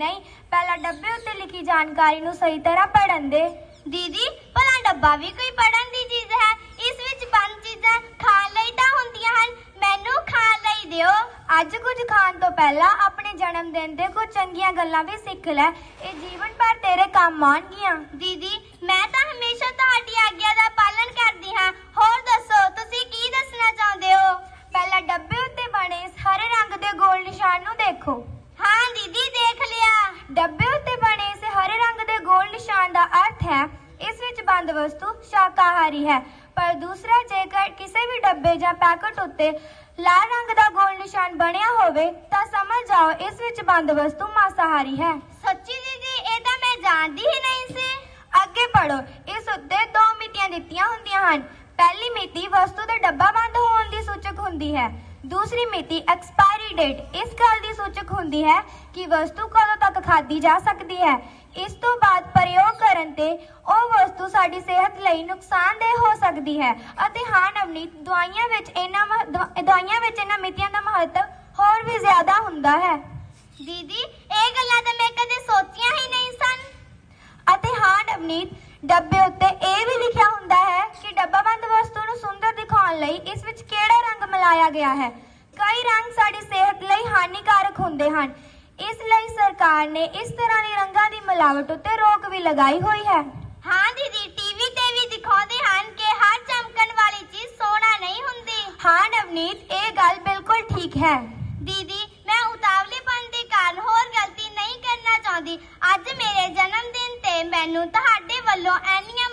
ਨਹੀਂ, ਪਹਿਲਾਂ ਡੱਬੇ ਉੱਤੇ ਲਿਖੀ ਜਾਣਕਾਰੀ ਨੂੰ ਸਹੀ ਤਰ੍ਹਾਂ ਪੜ੍ਹਨ ਦੇ। ਦੀਦੀ, ਭਲਾ ਡੱਬਾ ਵੀ ਕੋਈ ਪੜਨ ਦੀ ਚੀਜ਼ ਹੈ? ਇਸ ਵਿੱਚ ਬੰਦ ਚੀਜ਼ਾਂ ਖਾਣ ਲਈ ਤਾਂ ਹੁੰਦੀਆਂ ਹਨ। ਮੈਨੂੰ ਖਾਣ ਲਈ ਦਿਓ। ਅੱਜ ਕੁਝ ਖਾਣ ਤੋਂ ਪਹਿਲਾਂ ਆਪਣੇ ਜਨਮ ਦਿਨ ਦੇ ਕੁਝ ਚੰਗੀਆਂ ਗੱਲਾਂ ਵੀ ਸਿੱਖ ਲੈ। ਇਹ ਜੀਵਨ ਭਰ ਤੇਰੇ ਕੰਮ ਆਉਣਗੀਆਂ। ਦੀਦੀ, ਮੈਂ ਤਾਂ ਹਮੇਸ਼ਾ ਤੁਹਾਡੀ ਆਗਿਆ ਦਾ ਪਾਲਣ ਕਰਦੀ ਹਾਂ। ਹੋਰ ਦੱਸੋ, ਤੁਸੀਂ ਕੀ ਦੱਸਣਾ ਚਾਹੁੰਦੇ ਹੋ? ਬੰਦ ਵਸਤੂ ਸ਼ਾਕਾਹਾਰੀ ਹੈ। ਪਰ ਦੂਸਰਾ ਜੇਕਰ ਕਿਸੇ ਵੀ ਡੱਬੇ ਜਾਂ ਪੈਕਟ ਉੱਤੇ ਲਾਲ ਰੰਗ ਦਾ ਗੋਲ ਨਿਸ਼ਾਨ ਬਣਿਆ ਹੋਵੇ ਤਾਂ ਸਮਝ ਜਾਓ ਇਸ ਵਿੱਚ ਬੰਦ ਵਸਤੂ ਮਾਸਾਹਾਰੀ ਹੈ। ਸੱਚੀ ਦੀਦੀ ਇਹ ਤਾਂ ਮੈਂ ਜਾਣਦੀ ਹੀ ਨਹੀਂ ਸੀ। ਅੱਗੇ ਪੜੋ ਇਸ ਉੱਤੇ ਦੋ ਮਿਤੀਆਂ ਦਿੱਤੀਆਂ ਹੁੰਦੀਆਂ ਹਨ। ਪਹਿਲੀ ਮਿਤੀ ਵਸਤੂ ਦਾ ਡੱਬਾ ਬੰਦ ਹੋਣ ਦੀ ਸੂਚਕ ਹੁੰਦੀ ਹੈ। ਦੂਸਰੀ ਮਿਤੀ ਐਕਸਪਾਇਰੀ ਡੇਟ ਇਸ ਗੱਲ ਦੀ ਸੂਚਕ ਹੁੰਦੀ ਹੈ ਕਿ ਵਸਤੂ ਕਦੋਂ ਤੱਕ ਖਾਧੀ ਜਾ ਸਕਦੀ ਹੈ। ਇਸ ਤੋਂ ਬਾਅਦ ਪ੍ਰਯੋਗ ਕਰਨ ਤੇ ਉਹ ਵਸਤੂ ਸਾਡੀ ਸਿਹਤ ਲਈ ਨੁਕਸਾਨਦੇਹ ਹੋ ਸਕਦੀ ਹੈ ਅਤੇ ਹਾਂ ਨਵਨੀਤ ਦਵਾਈਆਂ ਵਿੱਚ ਇਹਨਾਂ ਦਵਾਈਆਂ ਵਿੱਚ ਇਹਨਾਂ ਮਿਤੀਆਂ ਦਾ ਮਹੱਤਵ ਹੋਰ ਵੀ ਜ਼ਿਆਦਾ ਹੁੰਦਾ ਹੈ। ਦੀਦੀ ਇਹ ਗੱਲਾਂ ਤਾਂ ਮੈਂ ਕਦੇ ਸੋਚੀਆਂ ਹੀ ਨਹੀਂ ਸਨ। ਅਤੇ ਹਾਂ ਨਵਨੀਤ ਡੱਬੇ ਉੱਤੇ ਮਿਲਾਇਆ ਗਿਆ ਹੈ। ਕਈ ਰੰਗ ਸਾਡੀ ਸਿਹਤ ਲਈ ਹਾਨੀਕਾਰਕ ਹੁੰਦੇ ਹਨ। ਇਸ ਲਈ ਸਰਕਾਰ ਨੇ ਇਸ ਤਰ੍ਹਾਂ ਦੇ ਰੰਗਾਂ ਦੀ ਮਿਲਾਵਟ ਉੱਤੇ ਰੋਕ ਵੀ ਲਗਾਈ ਹੋਈ ਹੈ। ਹਾਂ ਦੀਦੀ ਟੀਵੀ ਤੇ ਵੀ ਦਿਖਾਉਂਦੇ ਹਨ ਕਿ ਹਰ ਚਮਕਣ ਵਾਲੀ ਚੀਜ਼ ਸੋਨਾ ਨਹੀਂ ਹੁੰਦੀ। ਹਾਂ ਨਵਨੀਤ ਇਹ ਗੱਲ ਬਿਲਕੁਲ ਠੀਕ ਹੈ। ਦੀਦੀ ਮੈਂ ਉਤਾਵਲੇਪਨ ਦੇ ਕਾਰਨ ਹੋਰ ਗਲਤੀ ਨਹੀਂ ਕਰਨਾ ਚਾਹੁੰਦੀ। ਅੱਜ ਮੇਰੇ ਜਨਮ ਦਿਨ ਤੇ ਮੈਨੂੰ ਤੁਹਾਡੇ ਵੱਲੋਂ ਐਨੀਆਂ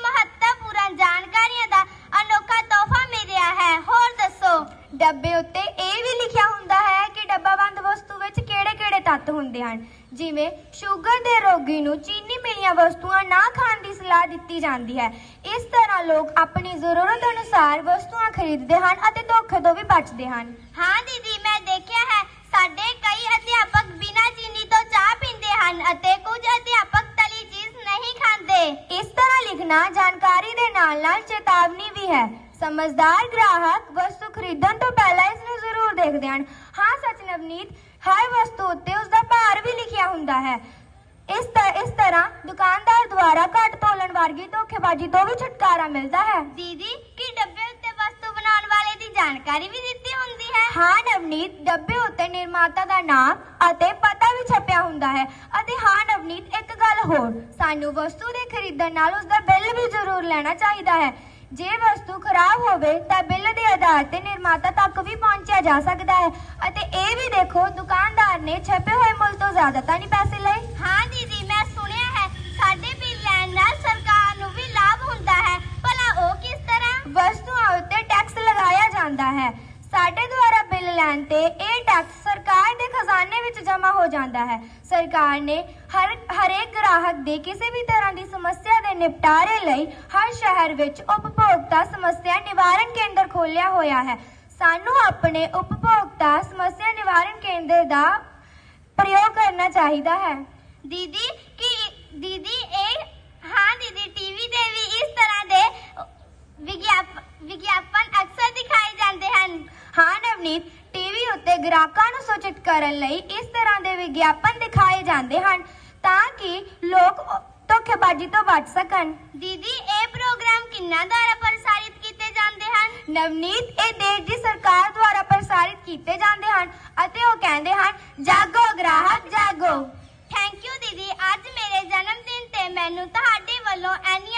ਤੱਤ ਹੁੰਦੇ ਹਨ। ਜਿਵੇਂ ਸ਼ੂਗਰ ਦੇ ਰੋਗੀ ਨੂੰ ਚੀਨੀ ਮਿਲੀਆਂ ਵਸਤੂਆਂ ਨਾ ਖਾਣ ਦੀ ਸਲਾਹ ਦਿੱਤੀ ਜਾਂਦੀ ਹੈ। ਇਸ ਤਰ੍ਹਾਂ ਲੋਕ ਆਪਣੀ ਜ਼ਰੂਰਤ ਅਨੁਸਾਰ ਵਸਤੂਆਂ ਖਰੀਦਦੇ ਹਨ ਅਤੇ ਧੋਖੇ ਤੋਂ ਵੀ ਬਚਦੇ ਹਨ। ਹਾਂ ਦੀਦੀ ਮੈਂ ਦੇਖਿਆ ਹੈ। ਸਾਡੇ ਕਈ ਅਧਿਆਪਕ ਬਿਨਾਂ ਚੀਨੀ ਤੋਂ ਚਾਹ ਪੀਂਦੇ ਹਨ ਅਤੇ ਕੁਝ ਅਧਿਆਪਕ ਤਲੀ ਚੀਜ਼ ਨਹੀਂ ਖਾਂਦੇ। ਇਸ ਤਰ੍ਹਾਂ ਲਿਖਣਾ ਜਾਣਕਾਰੀ ਦੇ ਨਾਲ-ਨਾਲ ਚੇਤਾਵਨੀ ਵੀ ਹੈ। ਸਮਝਦਾਰ ਗ੍ਰਾਹਕ ਵਸਤੂ ਖਰੀਦਣ ਤੋਂ ਪਹਿਲਾਂ ਇਸ ਨੂੰ ਜ਼ਰੂਰ ਦੇਖਦੇ ਹਨ। ਹਾਂ ਸੱਚ ਨਵਨੀਤ ਹਰ ਵਸਤੂ ਉੱਤੇ ਉਸ ਦਾ ਭਾਰ ਵੀ ਲਿਖਿਆ ਹੁੰਦਾ ਹੈ। ਇਸ ਇਸ ਤਰ੍ਹਾਂ ਦੁਕਾਨਦਾਰ ਦੁਆਰਾ ਘੱਟ ਤੋਲਣ ਵਰਗੀ ਧੋਖੇਬਾਜ਼ੀ ਤੋਂ ਵੀ ਛੁਟਕਾਰਾ ਮਿਲਦਾ ਹੈ। ਦੀਦੀ ਕੀ ਡੱਬੇ ਉੱਤੇ ਵਸਤੂ ਬਣਾਉਣ ਵਾਲੇ ਦੀ ਜਾਣਕਾਰੀ ਵੀ ਦਿੱਤੀ ਹੁੰਦੀ ਹੈ? ਹਾਂ ਨਵਨੀਤ ਡੱਬੇ ਉੱਤੇ ਨਿਰਮਾਤਾ ਦਾ ਨਾਮ ਅਤੇ ਪਤਾ ਵੀ ਛਪਿਆ ਹੁੰਦਾ ਹੈ। ਅਤੇ ਹਾਂ ਨਵਨੀਤ ਇੱਕ ਗੱਲ ਹੋਰ ਸਾਨੂੰ ਵਸਤੂ ਦੇ ਖਰੀਦਣ ਨਾਲ ਉਸ ਦਾ ਬਿੱਲ ਵੀ ਜ਼ਰੂਰ ਲੈਣਾ ਚਾਹੀਦਾ ਹੈ। ਜੇ ਵਸਤੂ ਖਰਾਬ ਹੋਵੇ ਤਾਂ ਬਿੱਲ ਦੇ ਆਧਾਰ ਤੇ ਨਿਰਮਾਤਾ ਤੱਕ ਵੀ ਪਹੁੰਚਿਆ ਜਾ ਸਕਦਾ ਹੈ। ਅਤੇ ਇਹ ਵੀ ਦੇਖੋ ਦੁਕਾਨਦਾਰ ਨੇ ਛਪੇ ਹੋਏ ਮੁੱਲ ਤੋਂ ਜ਼ਿਆਦਾ ਤਾਂ ਨਹੀਂ ਪੈਸੇ ਲਏ। ਹਾਂ ਦੀਦੀ ਮੈਂ ਸੁਣਿਆ ਹੈ। ਸਾਡੇ ਬਿੱਲ ਲੈਣ ਨਾਲ ਸਰਕਾਰ ਨੂੰ ਵੀ ਲਾਭ ਹੁੰਦਾ ਹੈ। ਭਲਾ ਉਹ ਕਿਸ ਤਰ੍ਹਾਂ? ਵਸਤੂਆਂ ਉੱਤੇ ਟੈਕਸ ਲਗਾਇਆ ਜਾਂਦਾ ਹੈ। ਸਾਡੇ ਦੁਆਰਾ ਬਿੱਲ ਲੈਣ ਤੇ ਇਹ ਟੈਕਸ ਸਰਕਾਰ ਦੇ ਖਜ਼ਾਨੇ ਵਿੱਚ ਜਮ੍ਹਾਂ ਹੋ ਜਾਂਦਾ ਹੈ। ਸਰਕਾਰ ਨੇ ਹਰ, ਹਰੇਕ ਗ੍ਰਾਹਕ ਦੇ ਕਿਸੇ ਵੀ ਤਰ੍ਹਾਂ ਦੀ ਸਮੱਸਿਆ ਦੇ ਨਿਪਟਾਰੇ ਲਈ ਹਰ ਸ਼ਹਿਰ ਵਿੱਚ ਉਪਭੋਗਤਾ ਸਮੱਸਿਆ ਨਿਵਾਰਣ ਕੇਂਦਰ ਖੋਲ੍ਹਿਆ ਹੋਇਆ ਹੈ। ਸਾਨੂੰ ਆਪਣੇ ਉਪਭੋਗਤਾ ਸਮੱਸਿਆ ਨਿਵਾਰਣ ਕੇਂਦਰ ਦਾ ਪ੍ਰਯੋਗ ਕਰਨਾ ਚਾਹੀਦਾ ਹੈ। ਦੀਦੀ, ਕੀ, ਦੀਦੀ, ਇਹ, ਹਾਂ ਦੀਦੀ, ਟੀਵੀ ਤੇ ਵੀ ਇਸ ਤਰ੍ਹਾਂ ਦੇ ਵਿਗਿਆਪ, ਵਿਗਿਆਪਨ ਅਕਸਰ ਦਿਖਾਏ ਜਾਂਦੇ ਹਨ। ਹਾਂ ਨਵਨੀਤ ਉੱਤੇ ਗ੍ਰਾਹਕਾਂ ਨੂੰ ਸੂਚਿਤ ਕਰਨ ਲਈ ਇਸ ਤਰ੍ਹਾਂ ਦੇ ਵਿਗਿਆਪਨ ਦਿਖਾਏ ਜਾਂਦੇ ਹਨ ਤਾਂ ਕਿ ਲੋਕ ਧੋਖੇਬਾਜ਼ੀ ਤੋਂ ਬਚ ਸਕਣ। ਦੀਦੀ ਇਹ ਪ੍ਰੋਗਰਾਮ ਕਿੰਨਾ ਦੁਆਰਾ ਪ੍ਰਸਾਰਿਤ ਕੀਤੇ ਜਾਂਦੇ ਹਨ? ਨਵਨੀਤ ਇਹ ਦੇਸ਼ ਦੀ ਸਰਕਾਰ ਦੁਆਰਾ ਪ੍ਰਸਾਰਿਤ ਕੀਤੇ ਜਾਂਦੇ ਹਨ ਅਤੇ ਉਹ ਕਹਿੰਦੇ ਹਨ ਜਾਗੋ ਗ੍ਰਾਹਕ ਜਾਗੋ। ਥੈਂਕ ਯੂ ਦੀਦੀ। ਅੱਜ ਮੇਰੇ ਜਨਮ ਦਿਨ ਤੇ ਮੈਨੂੰ ਤੁਹਾਡੇ ਵੱਲੋਂ ਐਨੀ